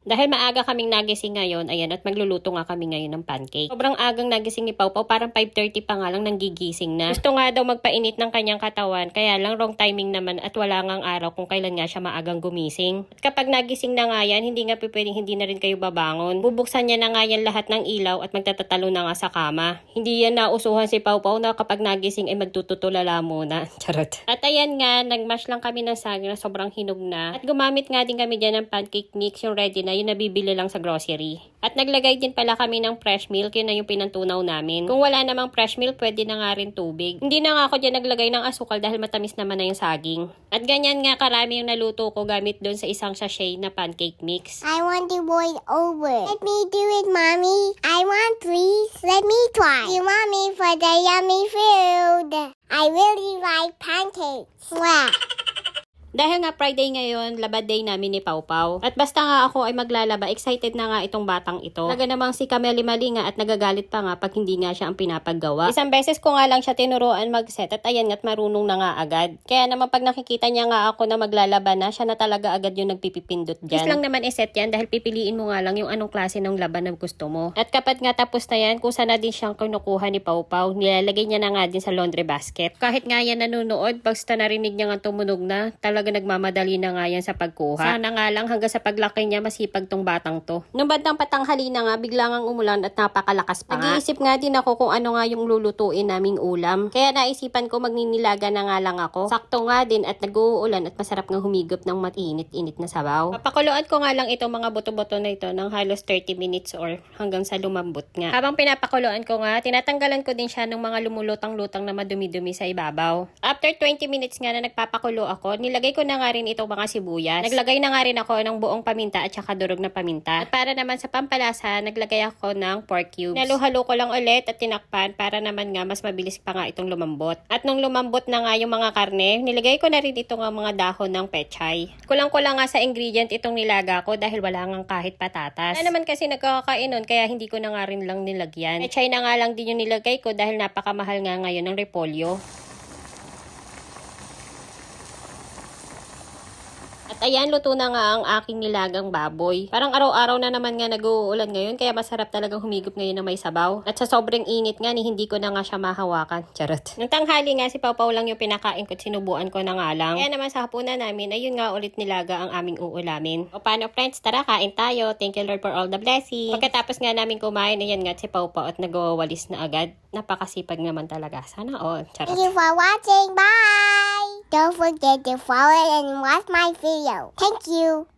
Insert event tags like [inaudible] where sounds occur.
Dahil maaga kaming nagising ngayon, ayan, at magluluto nga kami ngayon ng pancake. Sobrang agang nagising ni Pau Pau, parang 5.30 pa nga lang nang gigising na. Gusto nga daw magpainit ng kanyang katawan, kaya lang wrong timing naman at wala ngang araw kung kailan nga siya maagang gumising. At kapag nagising na nga yan, hindi nga pwedeng hindi na rin kayo babangon. Bubuksan niya na nga yan lahat ng ilaw at magtatatalo na nga sa kama. Hindi yan nausuhan si Pau Pau na kapag nagising ay magtututulala muna. [laughs] Charot. At ayan nga, nagmash lang kami ng saging na sobrang hinog na. At gumamit nga din kami dyan ng pancake mix, yung ready na, yung nabibili lang sa grocery. At naglagay din pala kami ng fresh milk, yun na yung pinantunaw namin. Kung wala namang fresh milk, pwede na nga rin tubig. Hindi na nga ako dyan naglagay ng asukal dahil matamis naman na yung saging. At ganyan nga karami yung naluto ko gamit doon sa isang sachet na pancake mix. I want to boil over. Let me do it, Mommy. I want, please. Let me try. You me for the yummy food. I really like pancakes. Wow. Dahil nga Friday ngayon, labad day namin ni Pau Pau. At basta nga ako ay maglalaba, excited na nga itong batang ito. Talaga namang si Kameli Malinga at nagagalit pa nga pag hindi nga siya ang pinapaggawa. Isang beses ko nga lang siya tinuruan mag-set at ayan nga't marunong na nga agad. Kaya naman pag nakikita niya nga ako na maglalaba na, siya na talaga agad yung nagpipipindot dyan. Is lang naman iset yan dahil pipiliin mo nga lang yung anong klase ng laban na gusto mo. At kapag nga tapos na yan, kusa na din siyang kinukuha ni Pau Pau, nilalagay niya na nga din sa laundry basket. Kahit nga yan nanonood, basta narinig niya nga tumunog na, talaga nagmamadali na nga yan sa pagkuha. Sana nga lang hanggang sa paglaki niya masipag tong batang to. Nung bandang patanghali na nga, bigla ngang umulan at napakalakas pa. Nag-iisip nga din ako kung ano nga yung lulutuin naming ulam. Kaya naisipan ko magninilaga na nga lang ako. Sakto nga din at nag-uulan at masarap nga humigop ng matinit-init na sabaw. Papakuluan ko nga lang itong mga buto-buto na ito ng halos 30 minutes or hanggang sa lumambot nga. Habang pinapakuluan ko nga, tinatanggalan ko din siya ng mga lumulutang-lutang na madumi-dumi sa ibabaw. After 20 minutes nga na nagpapakulo ako, nilagay ko na nga rin itong mga sibuyas. Naglagay na nga rin ako ng buong paminta at saka durog na paminta. At para naman sa pampalasa, naglagay ako ng pork cubes. Naluhalo ko lang ulit at tinakpan para naman nga mas mabilis pa nga itong lumambot. At nung lumambot na nga yung mga karne, nilagay ko na rin ito nga mga dahon ng pechay. Kulang-kulang nga sa ingredient itong nilaga ko dahil wala nga kahit patatas. Na naman kasi nagkakakain nun, kaya hindi ko na nga rin lang nilagyan. Pechay na nga lang din yung nilagay ko dahil napakamahal nga ngayon ng repolyo. At ayan, luto na nga ang aking nilagang baboy. Parang araw-araw na naman nga nag-uulan ngayon, kaya masarap talagang humigop ngayon na may sabaw. At sa sobrang init nga, ni hindi ko na nga siya mahawakan. Charot. Nung tanghali nga, si Pau Pau lang yung pinakain ko at sinubuan ko na nga lang. Kaya naman sa hapunan namin, ayun nga ulit nilaga ang aming uulamin. O paano friends, tara kain tayo. Thank you Lord for all the blessings. Pagkatapos nga namin kumain, ayan nga si Pau at nagwawalis na agad. Napakasipag naman talaga. Sana all. Charot. Thank you for watching. Bye. Don't forget to follow and watch my video. Thank you.